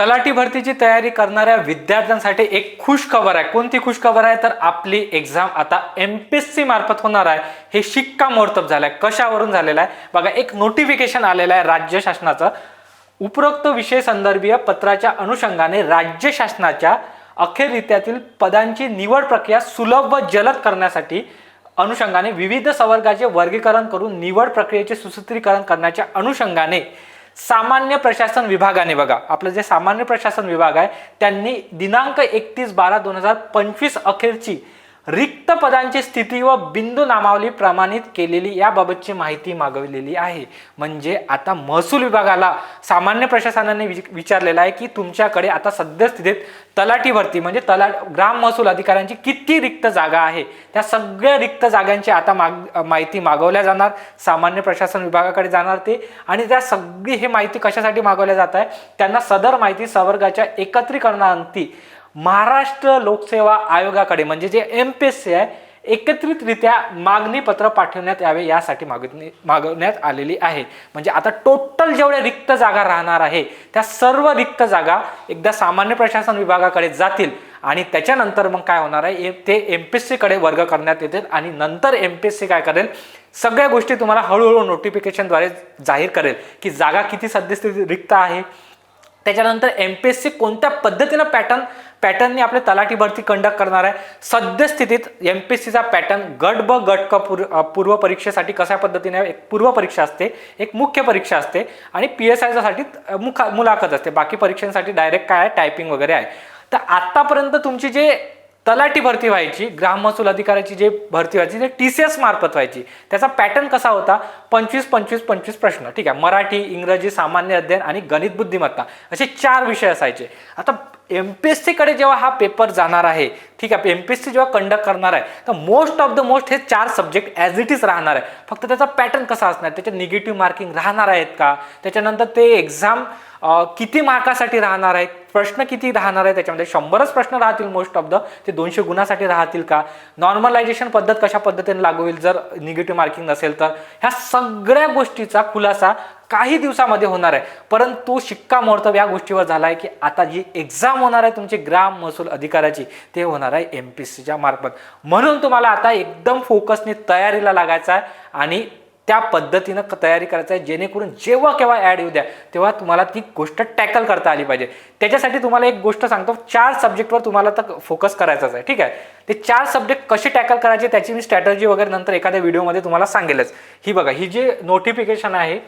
तलाठी भरतीची तयारी करणाऱ्या विद्यार्थ्यांसाठी एक खुश खबर आहे. कोणती खुश खबर आहे? तर आपली एक्झाम आता एम पी एस सी मार्फत होणार आहे. हे शिक्कामोर्तब झालं आहे कशावरून झालेलं आहे? बघा एक नोटिफिकेशन आलेलं आहे राज्य शासनाचं. उपरोक्त विषय संदर्भीय पत्राच्या अनुषंगाने राज्य शासनाच्या अखेरित्यातील पदांची निवड प्रक्रिया सुलभ व जलद करण्यासाठी अनुषंगाने विविध संवर्गाचे वर्गीकरण करून निवड प्रक्रियेचे सुसूत्रीकरण करण्याच्या अनुषंगाने सामान्य प्रशासन विभागाने बघा. आपलं जे सामान्य प्रशासन विभाग आहे त्यांनी दिनांक एकतीस बारा दोन हजार पंचवीस अखेरची रिक्त पदांची स्थिती व बिंदू नामावली प्रमाणित केलेली याबाबतची माहिती मागवलेली आहे. म्हणजे आता महसूल विभागाला सामान्य प्रशासनाने विचारलेलं आहे की तुमच्याकडे आता सद्यस्थितीत तलाठी भरती म्हणजे तला ग्राम महसूल अधिकाऱ्यांची किती रिक्त जागा आहे? त्या सगळ्या रिक्त जागांची आता माग माहिती मागवल्या जाणार सामान्य प्रशासन विभागाकडे जाणार ते. आणि त्या सगळी हे माहिती कशासाठी मागवल्या जात आहे? त्यांना सदर माहिती सवर्गाच्या एकत्रीकरणांती महाराष्ट्र लोकसेवा आयोगाकडे म्हणजे जे एम पी एस सी आहे एकत्रितरित्या मागणी पत्र पाठवण्यात यावे यासाठी मागणी मागवण्यात आलेली आहे. म्हणजे आता टोटल जेवढ्या रिक्त जागा राहणार आहे त्या सर्व रिक्त जागा एकदा सामान्य प्रशासन विभागाकडे जातील आणि त्याच्यानंतर मग काय होणार आहे ए- ते एम पी एस सीकडे वर्ग करण्यात येतील आणि नंतर एम पी एस सी काय करेल सगळ्या गोष्टी तुम्हाला हळूहळू नोटिफिकेशनद्वारे जाहीर करेल की जागा किती सद्यस्थिती रिक्त आहे. त्याच्यानंतर एम पी एस सी कोणत्या पद्धतीनं पॅटर्न पॅटर्नने आपले तलाठी भरती कंडक्ट करणार आहे. सद्यस्थितीत एम पी एस सीचा पॅटर्न गट ब गट क पूर्व पूर्व परीक्षेसाठी कशा पद्धतीने एक पूर्व परीक्षा असते एक मुख्य परीक्षा असते आणि पी एस आयसाठी मुखा मुलाखत असते. बाकी परीक्षांसाठी डायरेक्ट काय आहे? टायपिंग वगैरे आहे. तर आत्तापर्यंत तुमची जे तलाठी भरती व्हायची ग्राम महसूल अधिकाऱ्याची जे भरती व्हायची ते टी सी एस मार्फत व्हायची. त्याचा पॅटर्न कसा होता? पंचवीस पंचवीस पंचवीस प्रश्न. ठीक आहे. मराठी इंग्रजी सामान्य अध्ययन आणि गणित बुद्धिमत्ता असे चार विषय असायचे. आता एम पी एस सीकडे जेव्हा हा पेपर जाणार आहे ठीक आहे एम पी एस सी जेव्हा कंडक्ट करणार आहे तर मोस्ट ऑफ द मोस्ट हे चार सब्जेक्ट ॲज इट इज राहणार आहे. फक्त त्याचा पॅटर्न कसा असणार? त्याचे निगेटिव्ह मार्किंग राहणार आहेत का? त्याच्यानंतर ते एक्झाम किती मार्कासाठी राहणार आहेत? प्रश्न किती राहणार आहे त्याच्यामध्ये? शंभरच प्रश्न राहतील मोस्ट ऑफ द ते दोनशे गुणासाठी राहतील का? नॉर्मलायझेशन पद्धत कशा पद्धतीने लागू होईल? जर निगेटिव्ह मार्किंग नसेल तर. ह्या सगळ्या गोष्टीचा खुलासा काही दिवसामध्ये होणार आहे. परंतु शिक्कामोर्तब या गोष्टीवर झाला आहे की आता जी एक्झाम होणार आहे तुमची ग्राम महसूल अधिकाऱ्याची ते होणार आहे एम पी सीच्या मार्फत. म्हणून तुम्हाला आता एकदम फोकसने तयारीला लागायचं आहे आणि त्या पद्धतीनं क- तयारी करायचं आहे. जेणेकरून जेव्हा केव्हा ॲड येऊ द्या तेव्हा तुम्हाला ती गोष्ट टॅकल करता आली पाहिजे. त्याच्यासाठी तुम्हाला एक गोष्ट सांगतो. चार सब्जेक्टवर तुम्हाला तर फोकस करायचाच आहे. ठीक आहे? ते चार सब्जेक्ट कसे टॅकल करायचे त्याची मी स्ट्रॅटर्जी वगैरे नंतर एखाद्या व्हिडिओमध्ये तुम्हाला सांगेलच. ही बघा ही जी नोटिफिकेशन आहे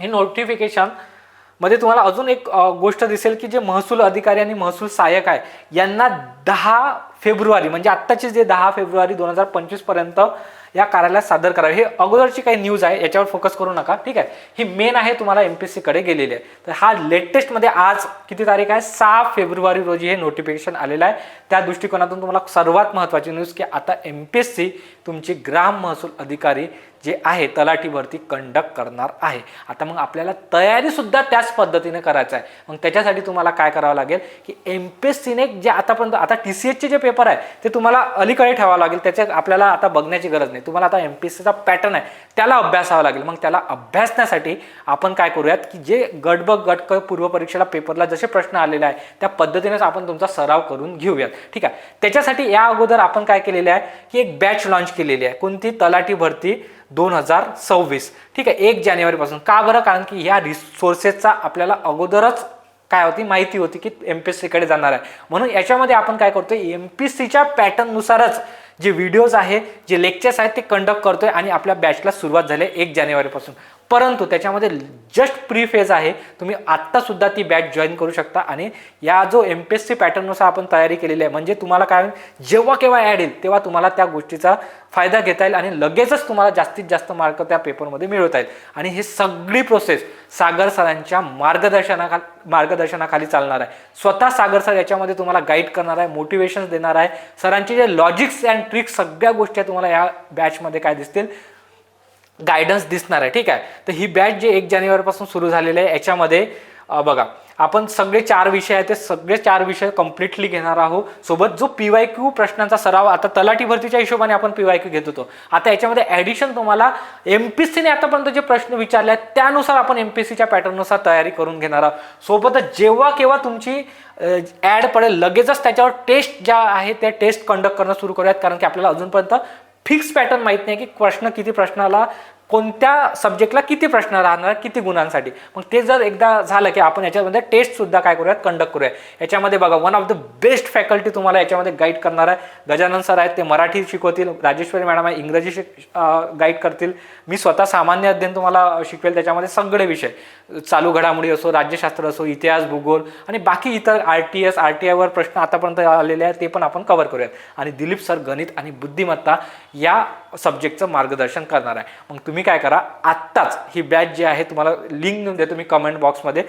हे नोटिफिकेशनमध्ये तुम्हाला अजून एक गोष्ट दिसेल की जे महसूल अधिकारी आणि महसूल सहाय्यक आहे यांना दहा फेब्रुवारी म्हणजे आत्ताचे जे दहा फेब्रुवारी दोन हजार पंचवीसपर्यंत या कार्यालयात सादर करावे. हे अगोदरची काही न्यूज आहे याच्यावर फोकस करू नका. ठीक आहे? ही मेन आहे तुम्हाला एम पी कडे गेलेली आहे. तर हा लेटेस्टमध्ये आज किती तारीख आहे? सहा फेब्रुवारी रोजी हे नोटिफिकेशन आलेलं आहे. त्या दृष्टिकोनातून तुम्हाला सर्वात महत्त्वाची न्यूज की आता एम पी एस सी तुमची ग्राम महसूल अधिकारी जे आहे तलाठी भरती कंडक्ट करणार आहे. आता मग आपल्याला तयारीसुद्धा त्याच पद्धतीने करायचं आहे. मग त्याच्यासाठी तुम्हाला काय करावं लागेल की एम पी एस सीने जे आतापर्यंत आता टी सी एचचे जे पेपर आहे ते तुम्हाला अलीकडे ठेवावं लागेल. त्याच्यात आपल्याला आता बघण्याची गरज नाही. तुम्हाला आता एम पी एस सीचा पॅटर्न आहे त्याला अभ्यासावा लागेल. मग त्याला अभ्यासण्यासाठी आपण काय करूयात की जे गट ब गट क पूर्व परीक्षेला पेपरला जसे प्रश्न आलेले आहे त्या पद्धतीनेच आपण तुमचा सराव करून घेऊयात. ठीक आहे? त्याच्यासाठी या अगोदर आपण काय केलेलं आहे की एक बॅच लॉन्च केलेली आहे. कोणती तलाठी भरती दोन हजार सव्वीस. ठीक आहे एक जानेवारीपासून. का बरं? कारण की ह्या रिसोर्सेसचा आपल्याला अगोदरच काय होती? माहिती होती की एम पी एस सीकडे जाणार आहे. म्हणून याच्यामध्ये आपण काय करतोय? एम पी एस सीच्या पॅटर्ननुसारच जे व्हिडिओज आहे जे लेक्चर्स आहेत ते कंडक्ट करतोय आणि आपल्या बॅचला सुरुवात झाली आहे एक जानेवारीपासून. परंतु त्याच्यामध्ये जस्ट प्री फेज आहे. तुम्ही आत्तासुद्धा ती बॅच जॉईन करू शकता. आणि या जो एम पी एस सी पॅटर्ननुसार आपण तयारी केलेली आहे म्हणजे तुम्हाला काय होईल, जेव्हा केव्हा ॲड येईल तेव्हा तुम्हाला त्या गोष्टीचा फायदा घेता येईल आणि लगेचच तुम्हाला जास्तीत जास्त मार्क त्या पेपरमध्ये मिळवता येईल. आणि ही सगळी प्रोसेस सागर सरांच्या मार्गदर्शनाखा मार्गदर्शनाखाली चालणार आहे. स्वतः सागर सर याच्यामध्ये तुम्हाला गाईड करणार आहे मोटिवेशन देणार आहे. सरांचे जे लॉजिक्स अँड ट्रिक्स सगळ्या गोष्टी तुम्हाला या बॅचमध्ये काय दिसतील? गायडन्स दिसणार आहे ठीक आहे? तर ही बॅच जे एक जानेवारीपासून सुरू झालेली आहे याच्यामध्ये बघा आपण सगळे चार विषय आहेत ते सगळे चार विषय कम्प्लिटली घेणार आहोत. सोबत जो पी वाय क्यू प्रश्नांचा सराव आता तलाठी भरतीच्या हिशोबाने आपण पी वाय क्यू घेत होतो. आता याच्यामध्ये ॲडिशन तुम्हाला एम पी सीने आतापर्यंत जे प्रश्न विचारले आहेत त्यानुसार आपण एम पी सीच्या पॅटर्ननुसार तयारी करून घेणार आहोत. सोबतच जेव्हा केव्हा तुमची ॲड पडेल लगेचच त्याच्यावर टेस्ट ज्या आहे त्या टेस्ट कंडक्ट करणं सुरू करूयात कारण की आपल्याला अजूनपर्यंत फिक्स पॅटर्न माहीत नाही की प्रश्न किती प्रश्नाला कोणत्या सब्जेक्टला किती प्रश्न राहणार किती गुणांसाठी? मग ते जर एकदा झालं की आपण याच्यामध्ये टेस्टसुद्धा काय करूयात? कंडक्ट करूया याच्यामध्ये बघा one of the best faculty तुम्हाला याच्यामध्ये गाईड करणार आहे. गजानन सर आहेत ते मराठी शिकवतील. राजेश्वरी मॅडम आहे इंग्रजी शिक गाईड करतील. मी स्वतः सामान्य अध्ययन तुम्हाला शिकवेल त्याच्यामध्ये सगळे विषय. चालू घडामोडी असो राज्यशास्त्र असो इतिहास भूगोल आणि बाकी इतर R T S R T आयवर प्रश्न आतापर्यंत आलेले आहेत ते पण आपण कव्हर करूयात. आणि दिलीप सर गणित आणि बुद्धिमत्ता या सब्जेक्टचं मार्गदर्शन करणार आहे. मग तुम्ही काय करा आत्ताच ही बॅच जी आहे तुम्हाला लिंक देऊन देतो मी कमेंट बॉक्समध्ये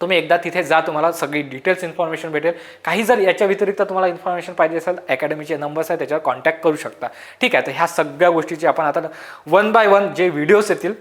तुम्ही एकदा तिथे जा तुम्हाला सगळी डिटेल्स इन्फॉर्मेशन भेटेल. काही जर याच्या व्यतिरिक्त तुम्हाला इन्फॉर्मेशन पाहिजे असेल अकॅडमीचे नंबर्स आहेत त्याच्यावर कॉन्टॅक्ट करू शकता. ठीक आहे तर ह्या सगळ्या गोष्टीची आपण आता वन बाय वन जे व्हिडिओज येतील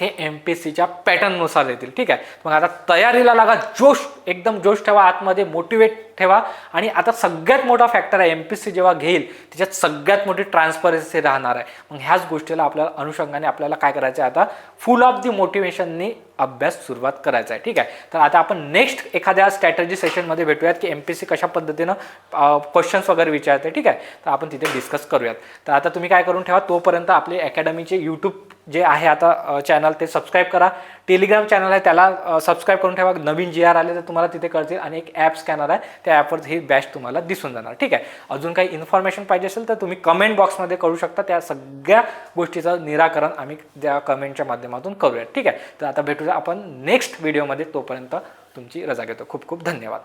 ते एम पी एस सीच्या पॅटर्ननुसार येतील. ठीक आहे? मग आता तयारीला लागा जोश एकदम जोश ठेवा आतमध्ये मोटिवेट ठेवा. आणि आता सगळ्यात मोठा फॅक्टर आहे एम पी सी जेव्हा घेईल त्याच्यात सगळ्यात मोठी ट्रान्सपरन्सी राहणार आहे. मग ह्याच गोष्टीला आपल्याला अनुषंगाने आपल्याला काय करायचं आहे आता? फुल ऑफ दी मोटिवेशननी अभ्यास सुरुवात करायचा आहे. ठीक आहे? तर आता आपण नेक्स्ट एखाद्या स्ट्रॅटजी सेशनमध्ये भेटूयात की एम पी सी कशा पद्धतीनं क्वेश्चन्स वगैरे विचारते. ठीक आहे? तर आपण तिथे डिस्कस करूयात. तर आता तुम्ही काय करून ठेवा तोपर्यंत आपले अकॅडमीचे यूट्यूब जे आहे आता चॅनल ते सबस्क्राईब करा. टेलिग्राम चॅनल आहे त्याला सबस्क्राईब करून ठेवा. नवीन जी आर आले तर तुम्हाला तिथे कळतील आणि एक ॲप स्कॅनर आहे. त्या ॲपवर ही बॅच तुम्हाला दिसून जाणार. ठीक आहे? अजून काही इन्फॉर्मेशन पाहिजे असेल तर तुम्ही कमेंट बॉक्समध्ये करू शकता. त्या सगळ्या गोष्टीचं निराकरण आम्ही त्या कमेंटच्या माध्यमातून करूयात. ठीक आहे? तर आता भेटूया आपण नेक्स्ट व्हिडिओमध्ये तोपर्यंत तुमची रजा घेतो. खूप खूप धन्यवाद.